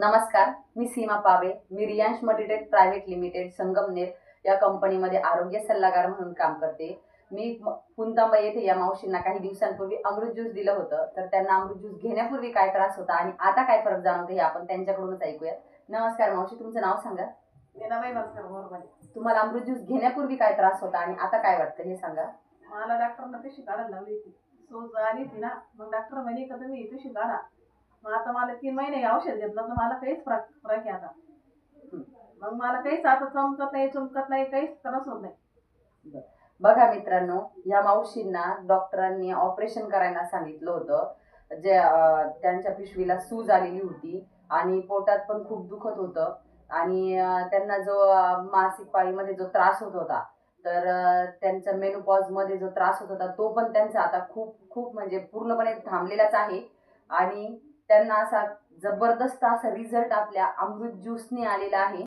नमस्कार मी सीमा पाबळे मी Riyansh Multitech private limited Sangamner या कंपनीमध्ये आरोग्य सल्लागार म्हणून काम करते. मी पुणतांबा येथे या मावशींना काही दिवसांपूर्वी अमृत ज्यूस दिलं होतं तर त्यांना अमृत ज्यूस घेण्यापूर्वी काय त्रास होता आणि आता काय फरक जाणवते हे आपण त्यांच्याकडूनच ऐकूया नमस्कार मावशी तुमचं नाव सांगा? मीनाबाई भास्कर गोरबाने तुम्हाला अमृत ज्यूस घेण्यापूर्वी काय त्रास होता आणि आता काय वाटतं हे सांगा. मला डॉक्टरनं पिशी काढायला लावली होती. सूज आली होती ना मग डॉक्टर म्हणे का तुम्ही पिशी काढा. मग आता मला तीन महिने औषध घेतलं तर मला काहीच फरक फरक आहे आता. मग मला काहीच आता चमकत नाही चमकत नाही काहीच त्रास होत नाही. बघा मित्रांनो या मावशींना डॉक्टरांनी ऑपरेशन करायला सांगितलं होतं. जे अं, त्यांच्या पिशवीला सूज आलेली होती आणि पोटात पण खूप दुखत होतं. आणि अं, त्यांना जो अं, मासिक पाळीमध्ये जो त्रास होत होता तर अं, त्यांचा मेनोपॉजमध्ये जो त्रास होत होता तो पण त्यांचा आता खूप खूप म्हणजे पूर्णपणे थांबलेलाच आहे. आणि त्यांना असा जबरदस्त असा रिझल्ट आपल्या अमृत ज्यूसने आलेला आहे.